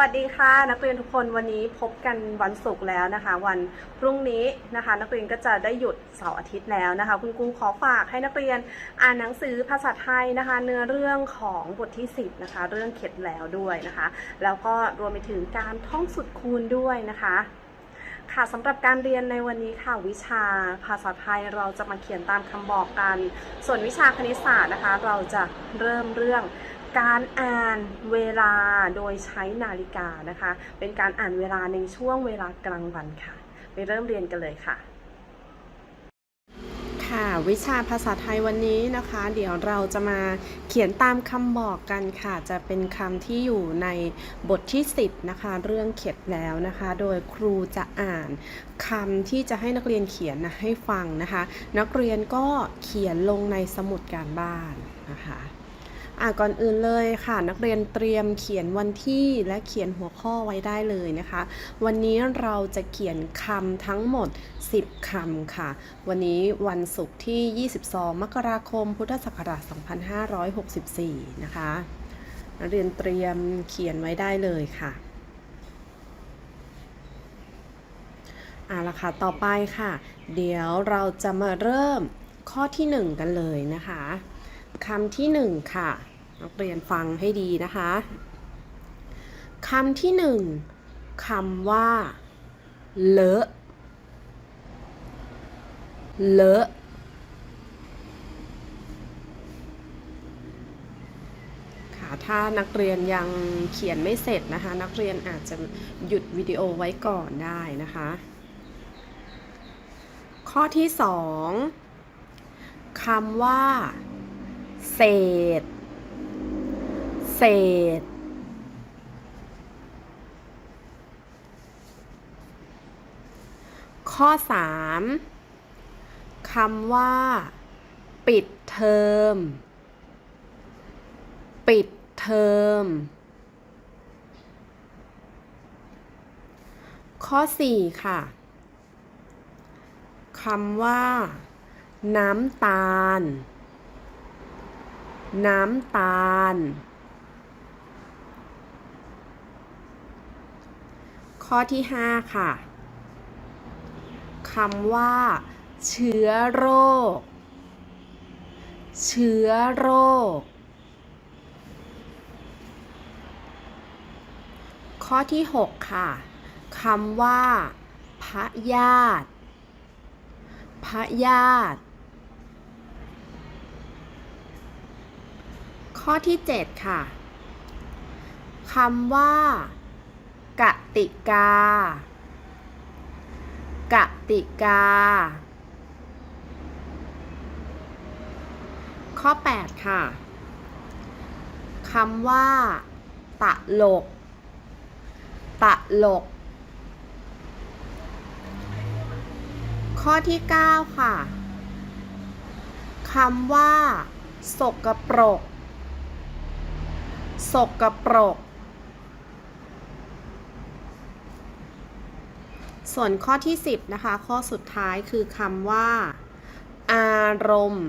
วัสดีค่ะ นักเรียนทุกคนวันนี้พบกันวันศุกร์แล้วนะคะ วันพรุ่งนี้นะคะ นักเรียนก็จะได้หยุดเสาร์อาทิตย์แล้วนะคะ คุณครูขอฝากให้นักเรียนอ่านหนังสือภาษาไทยนะคะ เนื้อเรื่องของบทที่ 10นะคะ เรื่องเข็ดแล้วด้วยนะคะ แล้วก็รวมไปถึงการท่องสุดคูณด้วยนะคะ ค่ะสำหรับการเรียนในวันนี้ค่ะวิชาภาษาไทยเราจะมาเขียนตามคำบอกกัน ส่วนวิชาคณิตศาสตร์นะคะ เราจะเริ่มเรื่อง การอ่านเวลาโดยใช้นาฬิกานะคะ เป็นการอ่านเวลาในช่วงเวลากลางวันค่ะ ไปเริ่มเรียนกันเลยค่ะ ค่ะวิชาภาษาไทยวันนี้นะคะ เดี๋ยวเราจะมาเขียนตามคำบอกกันค่ะ จะเป็นคำที่อยู่ในบทที่ 10 นะคะ เรื่องเข็ดแล้วนะคะ โดยครูจะอ่านคำที่จะให้นักเรียนเขียนนะให้ฟังนะคะ นักเรียนก็เขียนลงในสมุดการบ้านนะคะ อะก่อนอื่นเลยค่ะ นักเรียนเตรียมเขียนวันที่และเขียนหัวข้อไว้ได้เลยนะคะ วันนี้เราจะเขียนคำทั้งหมด 10คำค่ะ วันนี้วันศุกร์ที่ 22 มกราคม พุทธศักราช 2564 นะคะ นักเรียนเตรียมเขียนไว้ได้เลยค่ะอ่าละค่ะ ต่อไปค่ะ เดี๋ยวเราจะมาเริ่มข้อที่ 1 กันเลยนะคะ คำที่1ค่ะ นักเรียนฟังให้ดีนะคะคำที่1คำว่า เลอะ เลอะ ค่ะ ถ้านักเรียนยังเขียนไม่เสร็จนะคะ นักเรียนอาจจะหยุดวิดีโอไว้ก่อนได้นะคะ ข้อที่สองคำว่า เศษ เศษ ข้อ3คำว่า ปิดเทอม ปิดเทอม ข้อ4ค่ะคำว่า น้ำตาล น้ำตาล ข้อที่ 5 ค่ะคำว่า เชื้อโรค เชื้อโรค ข้อที่ 6 ค่ะคำว่าพระญาติพระญาติ ข้อที่ 7 ค่ะคำว่ากติกากติกา ข้อ 8 ค่ะคำว่า ตะลก ตะลก ข้อที่ 9 ค่ะคำว่า สกปรก สกปรก ส่วนข้อที่ 10 นะคะ ข้อสุดท้ายคือคำว่า อารมณ์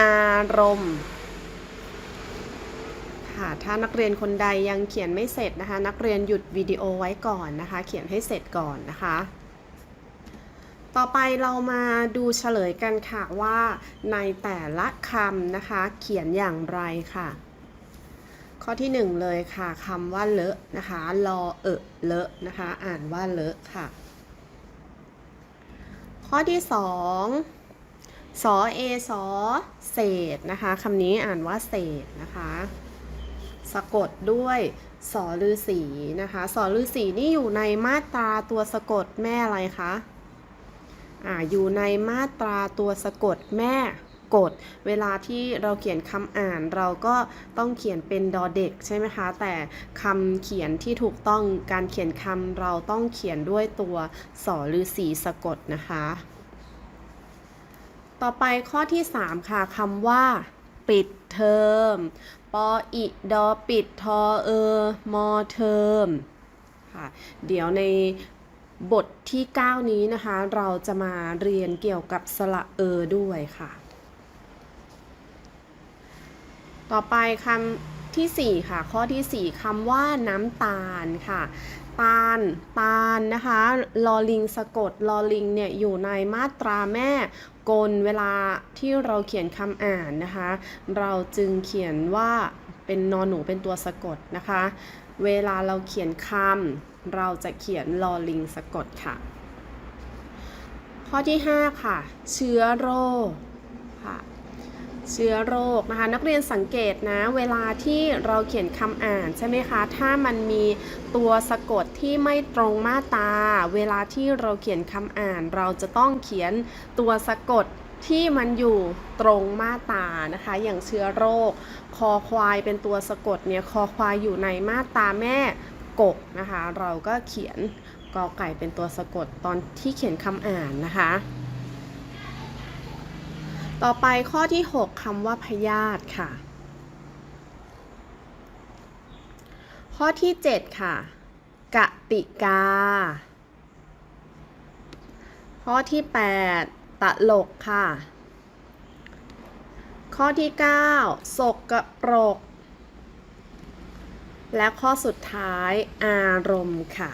อารมณ์ค่ะถ้านักเรียนคนใดยังเขียนไม่เสร็จนะคะ นักเรียนหยุดวิดีโอไว้ก่อนนะคะ เขียนให้เสร็จก่อนนะคะ ต่อไปเรามาดูเฉลยกันค่ะว่าในแต่ละคำนะคะ เขียนอย่างไรค่ะ ข้อที่หนึ่งเลยค่ะคำว่าเลอะนะคะลอเอะเลอะนะคะ อ่านว่าเลอะค่ะ ข้อที่สองสอเอสอเศษนะคะคำนี้อ่านว่าเศษนะคะ สะกดด้วยสอลือสีนะคะสอลือสีนี่อยู่ในมาตราตัวสะกดแม่อะไรคะ ออยู่ในมาตราตัวสะกดแม่กดเวลาที่เราเขียนคำอ่านเราก็ต้องเขียนเป็นดอเด็กใช่ไหมคะ แต่คำเขียนที่ถูกต้องการเขียนคำเราต้องเขียนด้วยตัวสอลือสีสะกดนะคะ ต่อไปข้อที่ 3 ค่ะคำว่า ปิดเทอมปออิดอปิดทอเออมอเทอมค่ะเดี๋ยวใน บทที่ 9 นี้นะคะ เราจะมาเรียนเกี่ยวกับสระเออด้วยค่ะ ต่อไปคำที่ 4 ค่ะ ข้อที่ 4คำว่าน้ำตาลค่ะ ตาล ตาลนะคะ ลอลิงสะกด ลอลิงเนี่ยอยู่ในมาตราแม่กลเวลาที่เราเขียนคำอ่านนะคะ เราจึงเขียนว่าเป็นนอนหนูเป็นตัวสะกดนะคะ เวลาเราเขียนคำ เราจะเขียนลอลิงสะกดค่ะ ข้อที่ 5 ค่ะ เชื้อโรคค่ะเชื้อโรคนะคะ นักเรียนสังเกตนะเวลาที่เราเขียนคำอ่านใช่ไหมคะ ถ้ามันมีตัวสะกดที่ไม่ตรงมาตา เวลาที่เราเขียนคำอ่าน เราจะต้องเขียนตัวสะกดที่มันอยู่ตรงมาตานะคะ อย่างเชื้อโรค คอควายเป็นตัวสะกดเนี่ยคอควายอยู่ในมาตาแม่ กกนะคะ เราก็เขียนกอไก่เป็นตัวสะกดตอนที่เขียนคำอ่านนะคะ ต่อไปข้อที่ 6คำว่าพยาธิค่ะ ข้อที่ 7 ค่ะ กติกา ข้อที่ 8 ตลกค่ะ ข้อที่9สกกระปรก และข้อสุดท้ายอารมณ์ค่ะ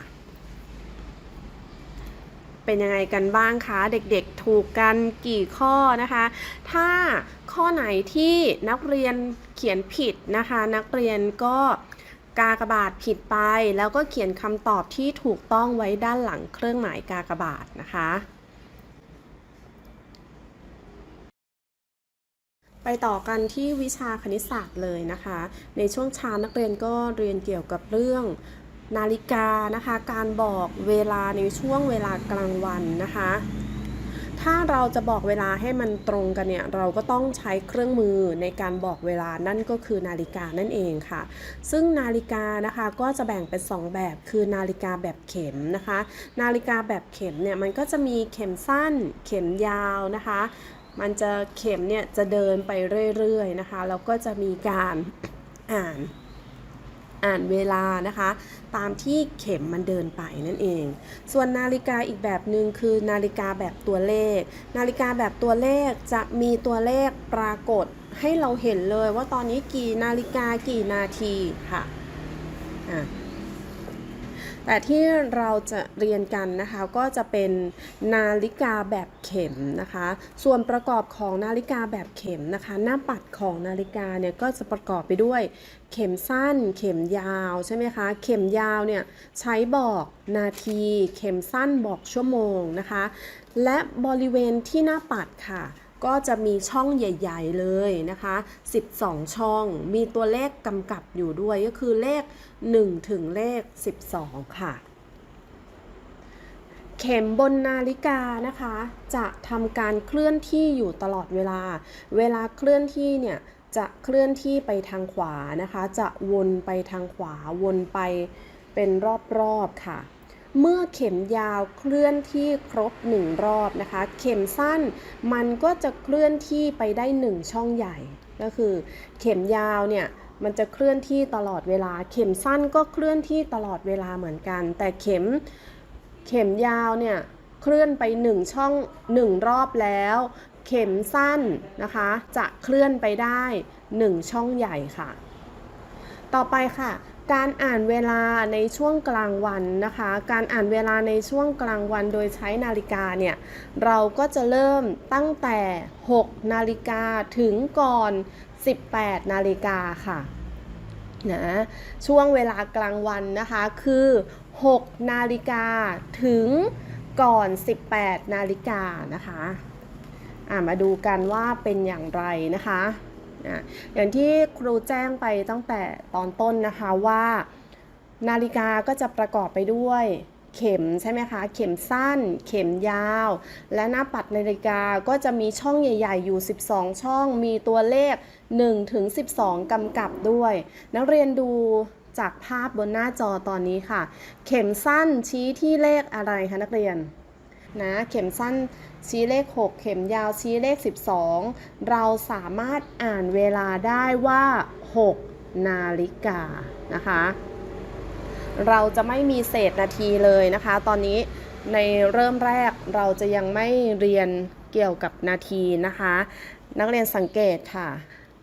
เป็นยังไงกันบ้างคะเด็กๆถูกกันกี่ข้อนะคะ ถ้าข้อไหนที่นักเรียนเขียนผิดนะคะ นักเรียนก็กากบาทผิดไป แล้วก็เขียนคำตอบที่ถูกต้องไว้ด้านหลังเครื่องหมายกากบาทนะคะ ไปต่อกันที่วิชาคณิตศาสตร์เลยนะคะ ในช่วงเช้านักเรียนก็เรียนเกี่ยวกับเรื่องนาฬิกานะคะ การบอกเวลาในช่วงเวลากลางวันนะคะ ถ้าเราจะบอกเวลาให้มันตรงกันเนี่ย เราก็ต้องใช้เครื่องมือในการบอกเวลานั่นก็คือนาฬิกานั่นเองค่ะ ซึ่งนาฬิกานะคะก็จะแบ่งเป็น 2 แบบคือนาฬิกาแบบเข็มนะคะ นาฬิกาแบบเข็มเนี่ยมันก็จะมีเข็มสั้น เข็มยาวนะคะ มันจะเข็มเนี่ยจะเดินไปเรื่อยๆนะคะ แล้วก็จะมีการอ่านอ่านเวลานะคะ ตามที่เข็มมันเดินไปนั่นเอง ส่วนนาฬิกาอีกแบบหนึ่งคือนาฬิกาแบบตัวเลข นาฬิกาแบบตัวเลขจะมีตัวเลขปรากฏให้เราเห็นเลยว่าตอนนี้กี่นาฬิกากี่นาทีค่ะอะ แต่ที่เราจะเรียนกันนะคะก็จะเป็นนาฬิกาแบบเข็มนะคะ ส่วนประกอบของนาฬิกาแบบเข็มนะคะ หน้าปัดของนาฬิกาเนี่ยก็จะประกอบไปด้วยเข็มสั้น เข็มยาวใช่ไหมคะ เข็มยาวเนี่ยใช้บอกนาที เข็มสั้นบอกชั่วโมงนะคะ และบริเวณที่หน้าปัดค่ะ ก็จะมีช่องใหญ่ ๆ เลยนะคะ 12 ช่อง มีตัวเลขกำกับอยู่ด้วยก็คือเลข 1 ถึงเลข 12 ค่ะ เข็มบนนาฬิกานะคะ จะทำการเคลื่อนที่อยู่ตลอดเวลา เวลาเคลื่อนที่เนี่ยจะเคลื่อนที่ไปทางขวานะคะ จะวนไปทางขวา วนไปเป็นรอบๆค่ะ เมื่อเข็มยาวเคลื่อนที่ครบ 1 รอบนะคะ เข็มสั้นมันก็จะเคลื่อนที่ไปได้ 1 ช่องใหญ่ ก็คือ เข็มยาวเนี่ยมันจะเคลื่อนที่ตลอดเวลา เข็มสั้นก็เคลื่อนที่ตลอดเวลาเหมือนกัน แต่เข็มเข็มยาวเนี่ยเคลื่อนไป 1 ช่อง 1 รอบแล้ว เข็มสั้นนะคะ จะเคลื่อนไปได้ 1 ช่องใหญ่ค่ะ ต่อไปค่ะ การอ่านเวลาในช่วงกลางวันนะคะ การอ่านเวลาในช่วงกลางวันโดยใช้นาฬิกาเนี่ยเราก็จะเริ่มตั้งแต่ 6 นาฬิกาถึงก่อน 18 นาฬิกาค่ะนะช่วงเวลากลางวันนะคะคือ 6 นาฬิกาถึงก่อน 18 นาฬิกานะคะะมาดูกันว่าเป็นอย่างไรนะคะ อะอย่างที่ครูแจ้งไปตั้งแต่ตอนต้นนะคะว่า นาฬิกาก็จะประกอบไปด้วยเข็มใช่ไหมคะ เข็มสั้น เข็มยาว และหน้าปัดนาฬิกาก็จะมีช่องใหญ่ ๆ อยู่ 12 ช่อง มีตัวเลข1ถึง12 กำกับด้วย นักเรียนดูจากภาพบนหน้าจอตอนนี้ค่ะ เข็มสั้นชี้ที่เลขอะไรคะนักเรียน นะ เข็มสั้น ชี้เลข 6 เข็มยาวชี้เลข 12 เราสามารถอ่านเวลาได้ว่า 6 นาฬิกานะคะ เราจะไม่มีเศษนาทีเลยนะคะ ตอนนี้ในเริ่มแรกเราจะยังไม่เรียนเกี่ยวกับนาทีนะคะ นักเรียนสังเกตค่ะ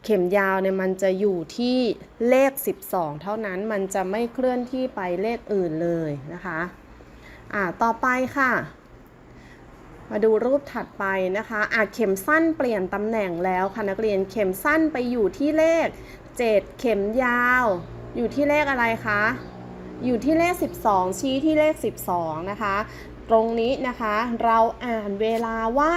เข็มยาวเนี่ยมันจะอยู่ที่เลข 12 เท่านั้นมันจะไม่เคลื่อนที่ไปเลขอื่นเลยนะคะ อ่าต่อไปค่ะ มาดูรูปถัดไปนะคะอะเข็มสั้นเปลี่ยนตำแหน่งแล้วค่ะนักเรียนเข็มสั้นไปอยู่ที่เลข 7 เข็มยาว อยู่ที่เลขอะไรคะ อยู่ที่เลข 12 ชี้ที่เลข 12 นะคะ ตรงนี้นะคะเราอ่านเวลาว่า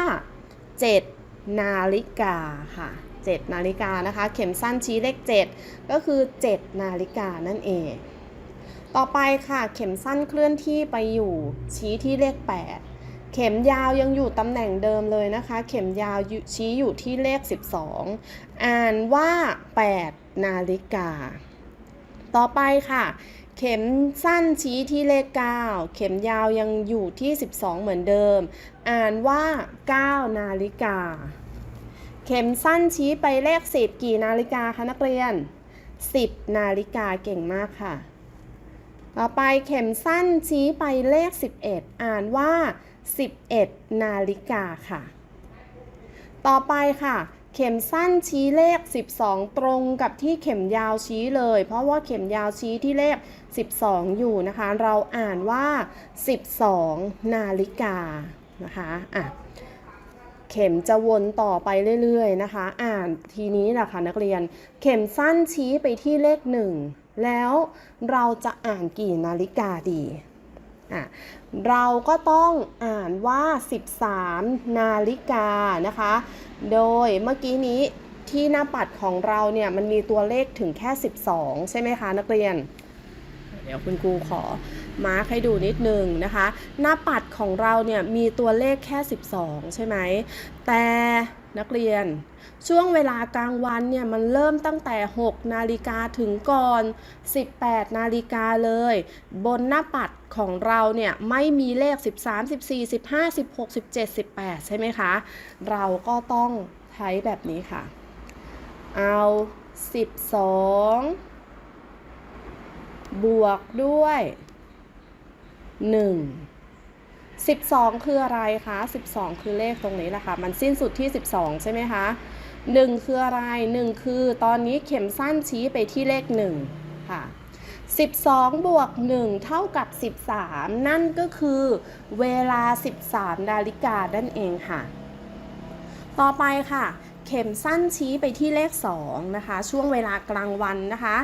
7 นาฬิกาค่ะ 7 นาฬิกานะคะ เข็มสั้นชี้เลข 7 ก็คือ 7 นาฬิกานั่นเอง ต่อไปค่ะเข็มสั้นเคลื่อนที่ไปอยู่ชี้ที่เลข 8 เข็มยาวยังอยู่ตำแหน่งเดิมเลยนะคะ เข็มยาวชี้อยู่ที่เลข 12 อ่านว่า 8 นาฬิกา ต่อไปค่ะ เข็มสั้นชี้ที่เลข 9 เข็มยาวยังอยู่ที่ 12 เหมือนเดิม อ่านว่า 9 นาฬิกา เข็มสั้นชี้ไปเลข 10 กี่นาฬิกาคะนักเรียน 10 นาฬิกาเก่งมากค่ะ ต่อไปเข็มสั้นชี้ไปเลข 11 อ่านว่า 11 นาฬิกาค่ะ ต่อไปค่ะ เข็มสั้นชี้เลข 12 ตรงกับที่เข็มยาวชี้เลย เพราะว่าเข็มยาวชี้ที่เลข 12 อยู่นะคะ เราอ่านว่า 12 นาฬิกานะคะอะเข็มจะวนต่อไปเรื่อยๆนะคะ อ่านทีนี้แหละค่ะนักเรียน เข็มสั้นชี้ไปที่เลข1แล้วเราจะอ่านกี่นาฬิกาดีอะ เราก็ต้องอ่านว่า 13 นาฬิกานะคะ โดยเมื่อกี้นี้ที่หน้าปัดของเราเนี่ยมันมีตัวเลขถึงแค่ 12 ใช่ไหมคะนักเรียน เดี๋ยวคุณครูขอมาร์คให้ดูนิดนึงนะคะ หน้าปัดของเราเนี่ยมีตัวเลขแค่ 12 ใช่ไหม แต่นักเรียน ช่วงเวลากลางวันเนี่ยมันเริ่มตั้งแต่ 6 นาฬิกาถึงก่อน 18 นาฬิกาเลย บนหน้าปัดของเราเนี่ยไม่มีเลข 13 14 15 16 17 18 ใช่ไหมคะ เราก็ต้องใช้แบบนี้ค่ะ เอา 12 บวกด้วย 1 12 คืออะไรคะ 12 คือเลขตรงนี้แหละค่ะ มันสิ้นสุดที่ 12 ใช่ไหมคะ 1 คืออะไร 1 คือตอนนี้เข็มสั้นชี้ไปที่เลข 1 ค่ะ 12 บวก 1 เท่ากับ 13 นั่นก็คือเวลา 13 นาฬิกานั่นเองค่ะ ต่อไปค่ะ เข็มสั้นชี้ไปที่เลข 2 นะคะ ช่วงเวลากลางวันนะคะ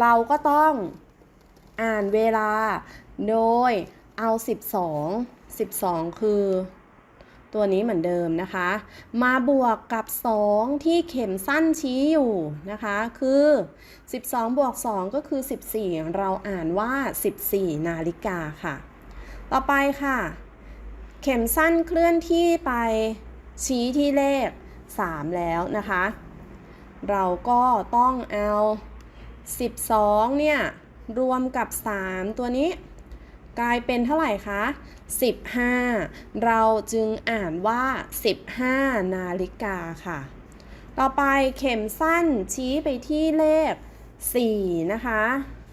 เราก็ต้องอ่านเวลาโดยเอา 12 12 คือ ตัวนี้เหมือนเดิมนะคะ มาบวกกับ 2 ที่เข็มสั้นชี้อยู่นะคะ คือ 12 บวก 2 ก็คือ 14 เราอ่านว่า 14 นาฬิกาค่ะ ต่อไปค่ะ เข็มสั้นเคลื่อนที่ไปชี้ที่เลข 3 แล้วนะคะ เราก็ต้องเอา 12 เนี่ย รวมกับ 3 ตัวนี้ กลายเป็นเท่าไหร่คะ 15 เราจึงอ่านว่า 15 นาฬิกาค่ะ ต่อไปเข็มสั้นชี้ไปที่เลข 4 นะคะ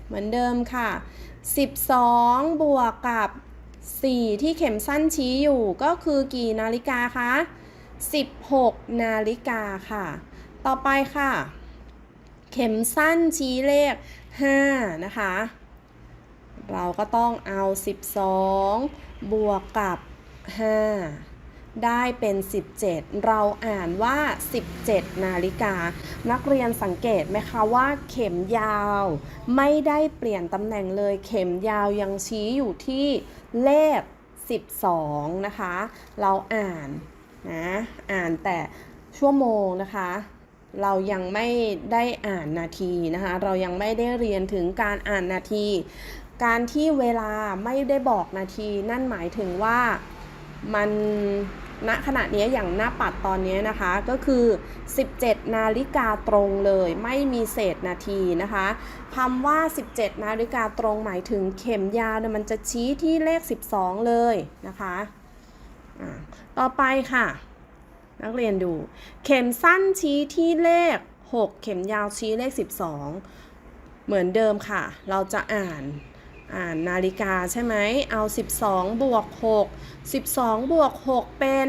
เหมือนเดิมค่ะ 12 บวกกับ 4 ที่เข็มสั้นชี้อยู่ก็คือกี่นาฬิกาคะ 16 นาฬิกาค่ะ ต่อไปค่ะ เข็มสั้นชี้เลข 5 นะคะ เราก็ต้องเอา 12 บวกกับ 5 ได้เป็น 17 เราอ่านว่า 17 นาฬิกา นักเรียนสังเกตไหมคะว่าเข็มยาว ไม่ได้เปลี่ยนตำแหน่งเลย เข็มยาวยังชี้อยู่ที่เลข 12 นะคะ เราอ่านนะอ่านแต่ชั่วโมงนะคะเรายังไม่ได้อ่านนาทีนะคะ เรายังไม่ได้เรียนถึงการอ่านนาที การที่เวลาไม่ได้บอกนาที นั่นหมายถึงว่ามันณขณะนี้อย่างหน้าปัดตอนนี้นะคะก็คือ 17 นาฬิกาตรงเลยไม่มีเศษนาทีนะคะคำว่า 17 นาฬิกาตรงหมายถึงเข็มยาวเนี่ยมันจะชี้ที่เลข 12 เลยนะคะต่อไปค่ะ นักเรียนดู เข็มสั้นชี้ที่เลข 6 เข็มยาวชี้เลข 12 เหมือนเดิมค่ะ เราจะอ่าน นนาฬิกาใช่ไหมเอา 12 บวก 6 12 บวก 6 เป็น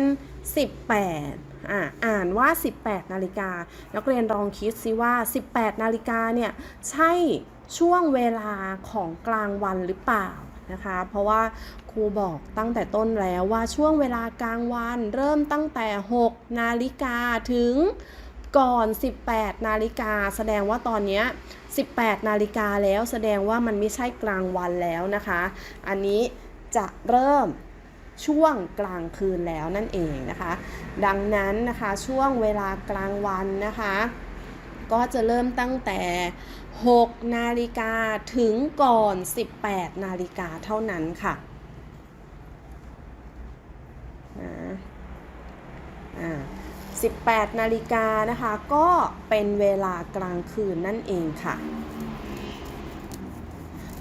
18 อ่าอ่านว่า 18 นาฬิกา นักเรียนลองคิดซิว่า 18 นาฬิกาเนี่ย ใช่ช่วงเวลาของกลางวันหรือเปล่านะคะ เพราะว่าครูบอกตั้งแต่ต้นแล้วว่าช่วงเวลากลางวันเริ่มตั้งแต่ 6 นาฬิกาถึง ก่อน 18 นาฬิกาแสดงว่าตอนนี้ 18 นาฬิกาแล้วแสดงว่ามันไม่ใช่กลางวันแล้วนะคะ อันนี้จะเริ่มช่วงกลางคืนแล้วนั่นเองนะคะ ดังนั้นนะคะช่วงเวลากลางวันนะคะ ก็จะเริ่มตั้งแต่ 6 นาฬิกาถึงก่อน 18 นาฬิกาเท่านั้นค่ะนะอ่า 18 นาฬิกานะคะ ก็เป็นเวลากลางคืนนั่นเองค่ะ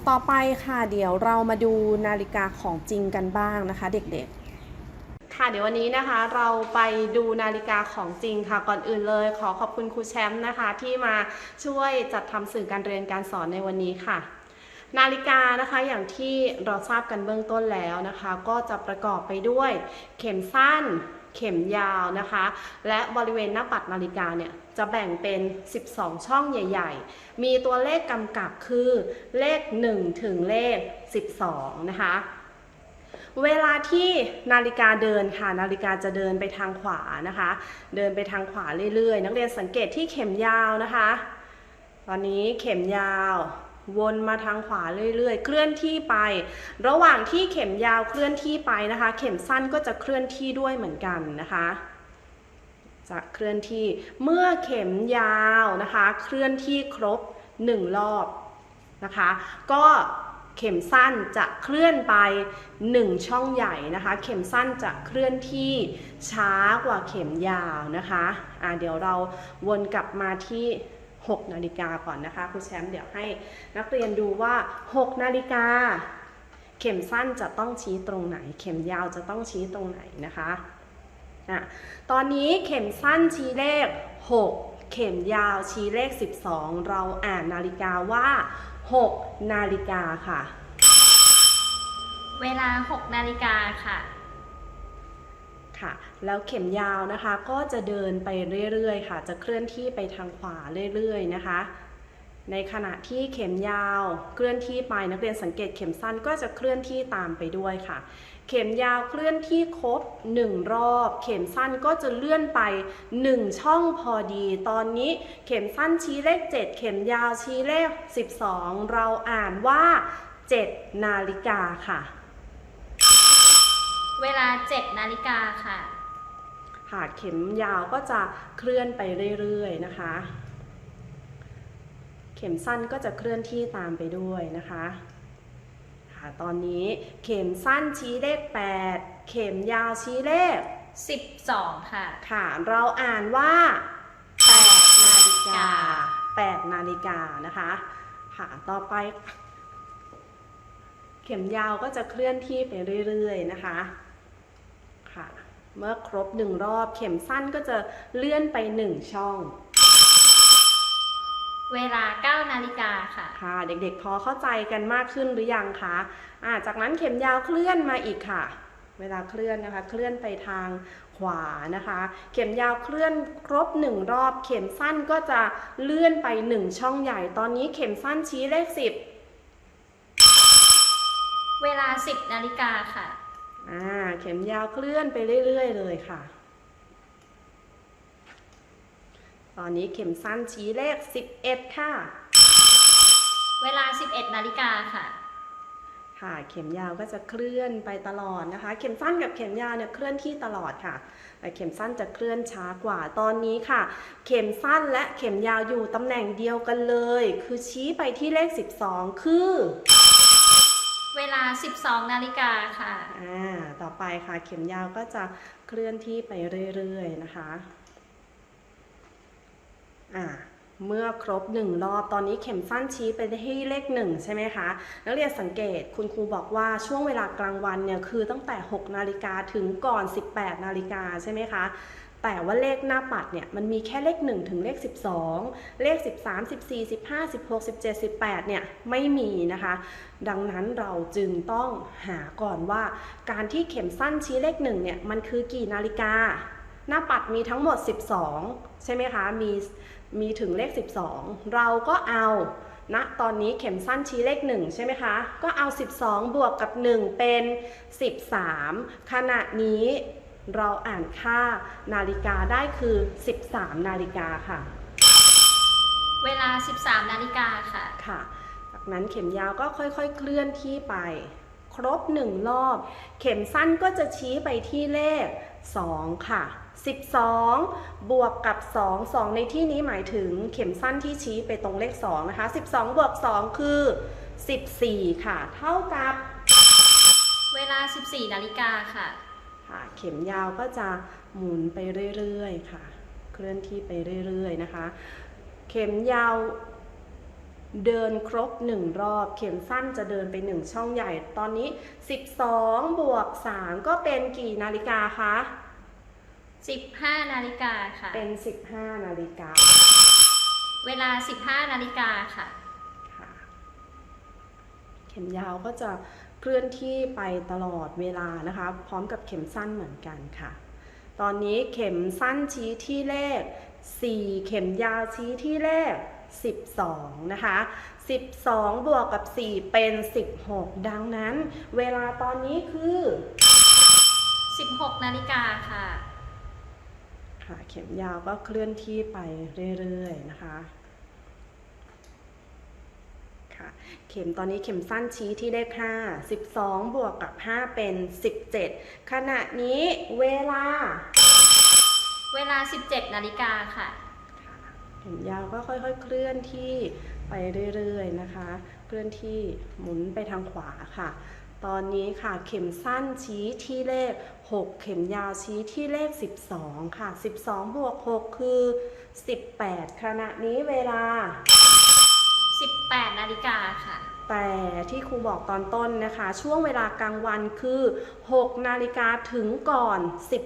ต่อไปค่ะเดี๋ยวเรามาดูนาฬิกาของจริงกันบ้างนะคะ เด็กๆค่ะเดี๋ยววันนี้นะคะเราไปดูนาฬิกาของจริงค่ะก่อนอื่นเลย ขอขอบคุณครูแชมป์นะคะ ที่มาช่วยจัดทำสื่อการเรียนการสอนในวันนี้ค่ะ นาฬิกานะคะอย่างที่เราทราบกันเบื้องต้นแล้วนะคะ ก็จะประกอบไปด้วย เข็มสั้น เข็มยาวนะคะ และบริเวณหน้าปัดนาฬิกาเนี่ยจะแบ่งเป็น 12 ช่องใหญ่ ๆ มีตัวเลขกำกับคือเลข 1 ถึงเลข 12 นะคะเวลาที่นาฬิกาเดินค่ะนาฬิกาจะเดินไปทางขวานะคะ เดินไปทางขวาเรื่อยๆ นักเรียนสังเกตที่เข็มยาวนะคะ ตอนนี้เข็มยาว วนมาทางขวาเรื่อยๆ เคลื่อนที่ไป ระหว่างที่เข็มยาวเคลื่อนที่ไปนะคะ เข็มสั้นก็จะเคลื่อนที่ด้วยเหมือนกันนะคะจะเคลื่อนที่เมื่อเข็มยาวนะคะ เคลื่อนที่ครบ 1 รอบนะคะ ก็เข็มสั้นจะเคลื่อนไป 1 ช่องใหญ่นะคะ เข็มสั้นจะเคลื่อนที่ช้ากว่าเข็มยาวนะคะอ่าเดี๋ยวเราวนกลับมาที่ 6 นาฬิกาก่อนนะคะครูแชมป์เดี๋ยวให้นักเรียนดูว่า 6 นาฬิกา เข็มสั้นจะต้องชี้ตรงไหน เข็มยาวจะต้องชี้ตรงไหนนะคะอะตอนนี้เข็มสั้นชี้เลข 6 เข็มยาวชี้เลข 12 เราอ่านนาฬิกาว่า 6 นาฬิกาค่ะ เวลา 6 นาฬิกาค่ะ ค่ะ แล้วเข็มยาวนะคะก็จะเดินไปเรื่อยๆ ค่ะ จะเคลื่อนที่ไปทางขวาเรื่อยๆนะคะ ในขณะที่เข็มยาวเคลื่อนที่ไปนักเรียนสังเกตเข็มสั้นก็จะเคลื่อนที่ตามไปด้วยค่ะ เข็มยาวเคลื่อนที่ครบ 1 รอบ เข็มสั้นก็จะเลื่อนไป 1 ช่องพอดี ตอนนี้เข็มสั้นชี้เลข 7 เข็มยาวชี้เลข 12 เราอ่านว่า 7 นาฬิกาค่ะ เวลา 7 นาฬิกาค่ะค่ะเข็มยาวก็จะเคลื่อนไปเรื่อยๆนะคะ เข็มสั้นก็จะเคลื่อนที่ตามไปด้วยนะคะค่ะตอนนี้เข็มสั้นชี้เลข 8 เข็มยาวชี้เลข 12 ค่ะ ค่ะ เราอ่านว่า 8 นาฬิกา 8 นาฬิกานะคะ ค่ะ ต่อไป เข็มยาวก็จะเคลื่อนที่ไปเรื่อยๆนะคะค่ะ เมื่อครบหนึ่งรอบเข็มสั้นก็จะเลื่อนไปหนึ่งช่อง เวลา 9 นาฬิกาค่ะ ค่ะ เด็กๆ พอเข้าใจกันมากขึ้นหรือยังคะอ่าจากนั้นเข็มยาวเคลื่อนมาอีกค่ะ เวลาเคลื่อนนะคะ เคลื่อนไปทางขวานะคะ เข็มยาวเคลื่อนครบหนึ่งรอบ เข็มสั้นก็จะเลื่อนไปหนึ่งช่องใหญ่ ตอนนี้เข็มสั้นชี้เลขสิบเวลา 10 นาฬิกาค่ะ อ่าเข็มยาวเคลื่อนไปเรื่อยๆ เลยค่ะ ตอนนี้เข็มสั้นชี้เลข 11 ค่ะ เวลา 11 นาฬิกาค่ะ ค่ะ เข็มยาวก็จะเคลื่อนไปตลอดนะคะ เข็มสั้นกับเข็มยาวเนี่ยเคลื่อนที่ตลอดค่ะ แต่เข็มสั้นจะเคลื่อนช้ากว่า ตอนนี้ค่ะ เข็มสั้นและเข็มยาวอยู่ตำแหน่งเดียวกันเลย คือชี้ไปที่เลข 12 คือ เวลา 12 นาฬิกาค่ะ อ่า ต่อไปค่ะ เข็มยาวก็จะเคลื่อนที่ไปเรื่อยๆนะคะ อ่า เมื่อครบหนึ่งรอบ ตอนนี้เข็มสั้นชี้ไปที่เลขหนึ่งใช่ไหมคะ นักเรียนสังเกต คุณครูบอกว่าช่วงเวลากลางวันเนี่ยคือตั้งแต่ 6 นาฬิกาถึงก่อน 18 นาฬิกาใช่ไหมคะ แต่ว่าเลขหน้าปัดเนี่ยมันมีแค่เลข 1 ถึงเลข 12 เลข 13 14 15 16 17 18เนี่ยไม่มีนะคะ ดังนั้นเราจึงต้องหาก่อนว่า การที่เข็มสั้นชี้เลข1เนี่ยมันคือกี่นาฬิกา หน้าปัดมีทั้งหมด 12 ใช่ไหมคะ มีมีถึงเลข 12 เราก็เอาณตอนนี้เข็มสั้นชี้เลข 1 ใช่ไหมคะ ก็เอา 12 บวกกับ 1 เป็น 13 ขณะนี้ เราอ่านค่านาฬิกาได้คือ 13 นาฬิกาค่ะ เวลา 13 นาฬิกาค่ะ ค่ะ จากนั้นเข็มยาวก็ค่อยๆ เคลื่อนที่ไป ครบหนึ่งรอบ เข็มสั้นก็จะชี้ไปที่เลข 2 ค่ะ 12 บวกกับ 2 2 ในที่นี้หมายถึงเข็มสั้นที่ชี้ไปตรงเลข 2 นะคะ 12 บวก 2 คือ 14 ค่ะ เท่ากับ เวลา 14 นาฬิกาค่ะค่ะ เข็มยาวก็จะหมุนไปเรื่อยๆค่ะ เคลื่อนที่ไปเรื่อยๆนะคะ เข็มยาวเดินครบหนึ่งรอบ เข็มสั้นจะเดินไปหนึ่งช่องใหญ่ ตอนนี้ 12 บวก 3 ก็เป็นกี่นาฬิกาคะ 15 นาฬิกาค่ะ เป็น 15 นาฬิกา เวลา 15 นาฬิกาค่ะค่ะเข็มยาวก็จะเค ลื่อนที่ไปตลอดเวลานะคะ พร้อมกับเข็มสั้นเหมือนกันค่ะ ตอนนี้เข็มสั้นชี้ที่เลข 4 เข็มยาวชี้ที่เลข 12 นะคะ 12 บวกกับ 4 เป็น 16 ดังนั้น เวลาตอนนี้คือ 16 นาฬิกาค่ะ ค่ะ เข็มยาวก็เคลื่อนที่ไปเรื่อยๆนะคะ ค่ะ เข็มตอนนี้เข็มสั้นชี้ที่เลข5 12 บวกกับ 5 เป็น 17 ขณะนี้เวลา เวลา 17 นาฬิกาค่ะค่ะ เข็มยาวก็ค่อยๆ เคลื่อนที่ไปเรื่อยๆนะคะ เคลื่อนที่หมุนไปทางขวาค่ะ ตอนนี้ค่ะเข็มสั้นชี้ที่เลข 6 เข็มยาวชี้ที่เลข 12 ค่ะ 12 บวก 6 คือ 18 ขณะนี้เวลา 18 นาฬิกาค่ะ แต่ที่ครูบอกตอนต้นนะคะ ช่วงเวลากลางวันคือ 6 นาฬิกาถึงก่อน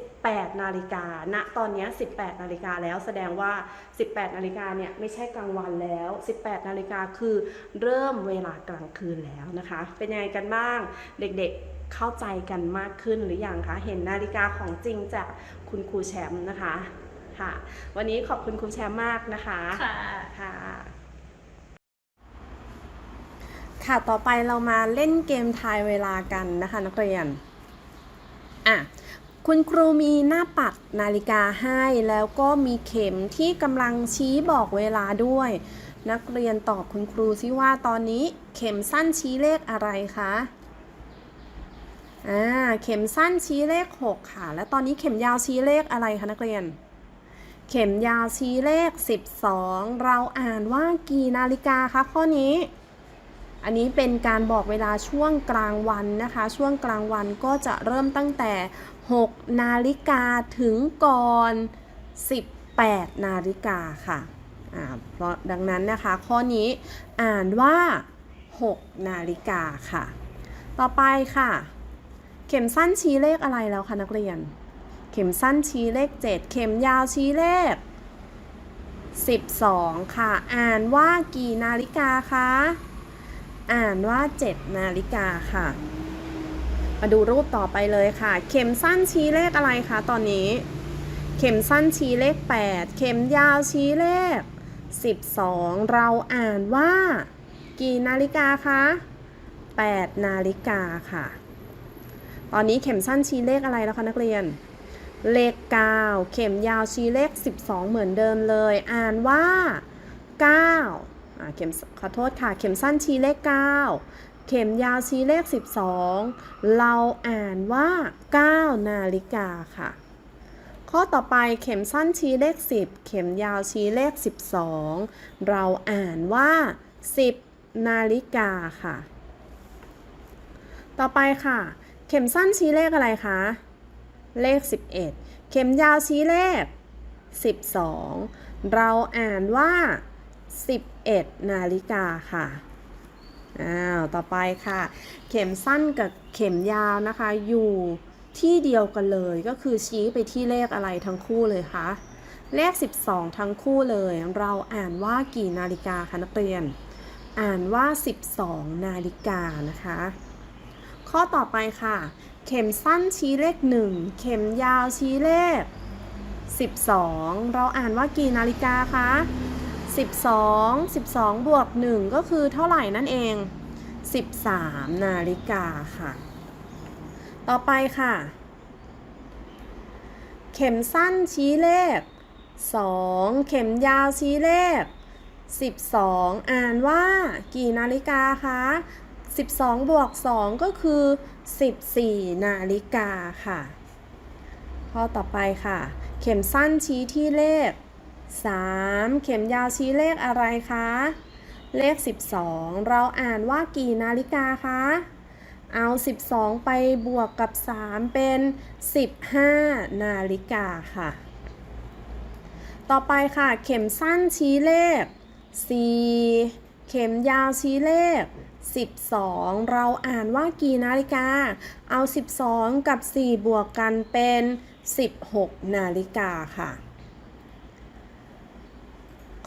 18 นาฬิกาณตอนเนี้ย18 นาฬิกาแล้วแสดงว่า 18 นาฬิกาเนี่ยไม่ใช่กลางวันแล้ว 18 นาฬิกาคือเริ่มเวลากลางคืนแล้วนะคะ เป็นยังไงกันบ้างเด็กๆเข้าใจกันมากขึ้นหรืออยังคะ เห็นนาฬิกาของจริงจากคุณครูแชมป์นะคะ ค่ะ วันนี้ขอบคุณครูแชมป์มากนะคะ ค่ะค่ะ ค่ะ ต่อไปเรามาเล่นเกมทายเวลากันนะคะนักเรียน อะ คุณครูมีหน้าปัดนาฬิกาให้แล้วก็มีเข็มที่กำลังชี้บอกเวลาด้วย นักเรียนตอบคุณครูซิว่าตอนนี้เข็มสั้นชี้เลขอะไรคะอ่าเข็มสั้นชี้เลข 6 ค่ะ และตอนนี้เข็มยาวชี้เลขอะไรคะนักเรียน เข็มยาวชี้เลข 12 เราอ่านว่ากี่นาฬิกาคะข้อนี้ อันนี้เป็นการบอกเวลาช่วงกลางวันนะคะ ช่วงกลางวันก็จะเริ่มตั้งแต่ 6 นาฬิกาถึงก่อน 18 นาฬิกาค่ะอ่าเพราะดังนั้นนะคะ ข้อนี้อ่านว่า 6 นาฬิกาค่ะ ต่อไปค่ะ เข็มสั้นชี้เลขอะไรแล้วคะนักเรียน เข็มสั้นชี้เลข 7 เข็มยาวชี้เลข 12 ค่ะ อ่านว่ากี่นาฬิกาคะ อ่านว่า 7 นาฬิกาค่ะ มาดูรูปต่อไปเลยค่ะ เข็มสั้นชี้เลขอะไรคะตอนนี้ เข็มสั้นชี้เลข 8 เข็มยาวชี้เลข 12 เราอ่านว่า กี่นาฬิกาคะ8 นาฬิกาค่ะ ตอนนี้เข็มสั้นชี้เลขอะไรแล้วคะนักเรียน เลข 9 เข็มยาวชี้เลข 12 เหมือนเดิมเลย อ่านว่า9อ่า เข็มขอโทษค่ะเข็มสั้นชี้เลข 9 เข็มยาวชี้เลข 12 เราอ่านว่า 9 นาฬิกาค่ะ ข้อต่อไปเข็มสั้นชี้เลข 10 เข็มยาวชี้เลข 12 เราอ่านว่า 10 นาฬิกาค่ะ ต่อไปค่ะ เข็มสั้นชี้เลขอะไรคะ เลข 11 เข็มยาวชี้เลข 12 เราอ่านว่า 11 นาฬิกาค่ะอ้าวต่อไปค่ะ เข็มสั้นกับเข็มยาวนะคะ อยู่ที่เดียวกันเลยก็คือชี้ไปที่เลขอะไรทั้งคู่เลยคะเลข 12 ทั้งคู่เลย เราอ่านว่ากี่นาฬิกาคะนักเรียน อ่านว่า 12 นาฬิกานะคะ ข้อต่อไปค่ะ เข็มสั้นชี้เลข 1 เข็มยาวชี้เลข 12 เราอ่านว่ากี่นาฬิกาคะ 12 12 บวก 1 ก็คือเท่าไหร่นั่นเอง 13 นาฬิกาค่ะ ต่อไปค่ะ เข็มสั้นชี้เลข 2 เข็มยาวชี้เลข 12 อ่านว่ากี่นาฬิกาคะ12 บวก 2 ก็คือ 14 นาฬิกาค่ะ ข้อต่อไปค่ะ เข็มสั้นชี้ที่เลข 3 เข็มยาวชี้เลขอะไรคะ เลข 12 เราอ่านว่ากี่นาฬิกาคะ เอา 12 ไปบวกกับ 3 เป็น 15 นาฬิกาค่ะ ต่อไปค่ะ เข็มสั้นชี้เลข 4 เข็มยาวชี้เลข 12 เราอ่านว่ากี่นาฬิกา เอา 12 กับ 4 บวกกันเป็น 16 นาฬิกาค่ะ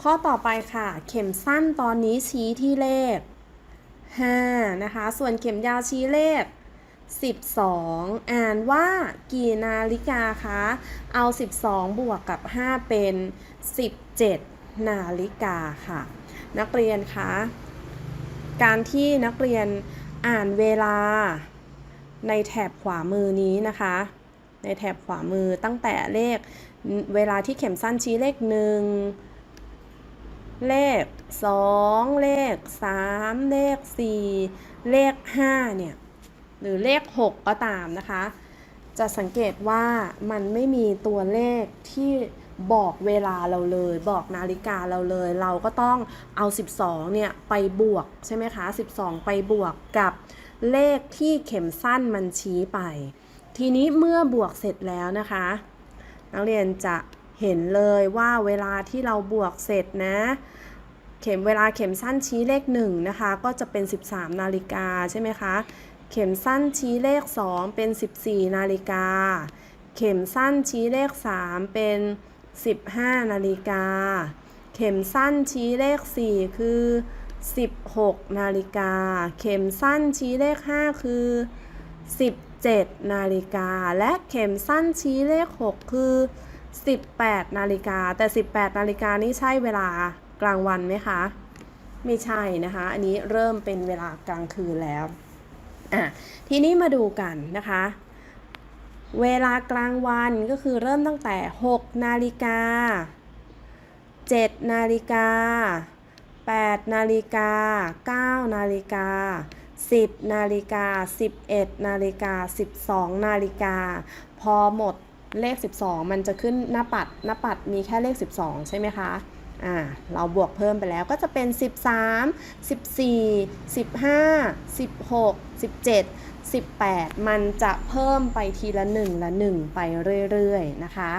ข้อต่อไปค่ะ เข็มสั้นตอนนี้ชี้ที่เลข 5 นะคะ ส่วนเข็มยาวชี้เลข 12 อ่านว่ากี่นาฬิกาคะ เอา 12 บวกกับ 5 เป็น 17 นาฬิกาค่ะ นักเรียนคะ การที่นักเรียนอ่านเวลาในแถบขวามือนี้นะคะ ในแถบขวามือตั้งแต่เลขเวลาที่เข็มสั้นชี้เลข1 เลข2เลข3เลข4เลข5เนี่ยหรือเลข 6 ก็ตามนะคะ จะสังเกตว่ามันไม่มีตัวเลขที่บอกเวลาเราเลย บอกนาฬิกาเราเลย เราก็ต้องเอา 12 เนี่ย ไปบวก ใช่ไหมคะ 12 ไปบวกกับเลขที่เข็มสั้นมันชี้ไป ทีนี้เมื่อบวกเสร็จแล้วนะคะ นักเรียนจะ เห็นเลยว่าเวลาที่เราบวกเสร็จนะ เข็มเวลาเข็มสั้นชี้เลข1นะคะ ก็จะเป็น 13 นาฬิกาใช่ไหมคะ เข็มสั้นชี้เลข 2 เป็น 14 นาฬิกา เข็มสั้นชี้เลข 3 เป็น 15 นาฬิกา เข็มสั้นชี้เลข 4 คือ 16 นาฬิกา เข็มสั้นชี้เลข 5 คือ 17 นาฬิกา และเข็มสั้นชี้เลข 6 คือ 18 นาฬิกา แต่ 18 นาฬิกานี่ใช่เวลากลางวันไหมคะ ไม่ใช่นะคะ อันนี้เริ่มเป็นเวลากลางคืนแล้วอะทีนี้มาดูกันนะคะ เวลากลางวันก็คือเริ่มตั้งแต่ 6 นาฬิกา 7 นาฬิกา 8 นาฬิกา 9 นาฬิกา10 นาฬิกา 11 นาฬิกา 12 นาฬิกา พอหมด เลข 12 มันจะขึ้นหน้าปัดหน้าปัดมีแค่เลข 12 ใช่ไหมคะอ่าเราบวกเพิ่มไปแล้วก็จะเป็น 13 14 15 16 17 18 มันจะเพิ่มไปทีละ 1 ละ 1 ไปเรื่อยๆ นะคะ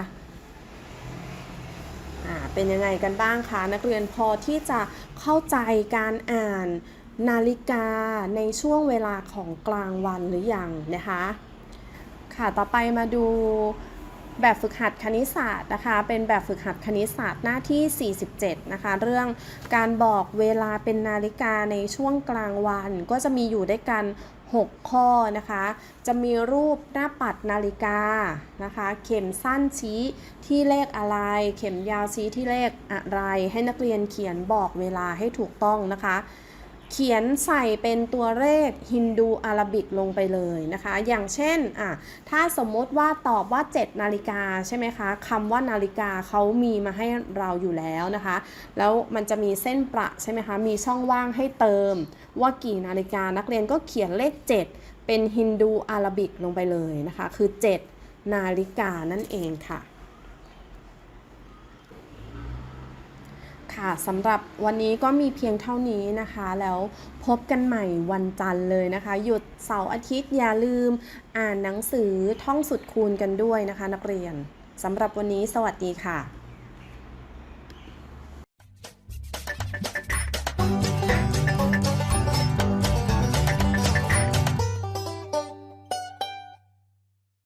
อ่าเป็นยังไงกันบ้างคะนักเรียนพอที่จะเข้าใจการอ่านนาฬิกาในช่วงเวลาของกลางวันหรือยังนะคะ ค่ะต่อไปมาดู แบบฝึกหัดคณิตศาสตร์นะคะ เป็นแบบฝึกหัดคณิตศาสตร์หน้าที่ 47 นะคะ เรื่องการบอกเวลาเป็นนาฬิกาในช่วงกลางวัน ก็จะมีอยู่ด้วยกัน 6 ข้อนะคะ จะมีรูปหน้าปัดนาฬิกานะคะ เข็มสั้นชี้ที่เลขอะไร เข็มยาวชี้ที่เลขอะไร ให้นักเรียนเขียนบอกเวลาให้ถูกต้องนะคะ เขียนใส่เป็นตัวเลขฮินดูอาราบิกลงไปเลยนะคะ อย่างเช่นอะถ้าสมมติว่าตอบว่า 7 นาฬิกาใช่ไหมคะคำว่านาฬิกาเขามีมาให้เราอยู่แล้วนะคะ แล้วมันจะมีเส้นประใช่ไหมคะ มีช่องว่างให้เติม ว่ากี่นาฬิกานักเรียนก็เขียนเลข 7 เป็นฮินดูอาราบิกลงไปเลยนะคะ คือ 7 นาฬิกานั่นเองค่ะ ค่ะสำหรับวันนี้ก็มีเพียงเท่านี้นะคะ แล้วพบกันใหม่วันจันทร์เลยนะคะ หยุดเสาร์อาทิตย์อย่าลืม อ่านหนังสือท่องสุดคูณกันด้วยนะคะ นักเรียนสำหรับวันนี้สวัสดีค่ะ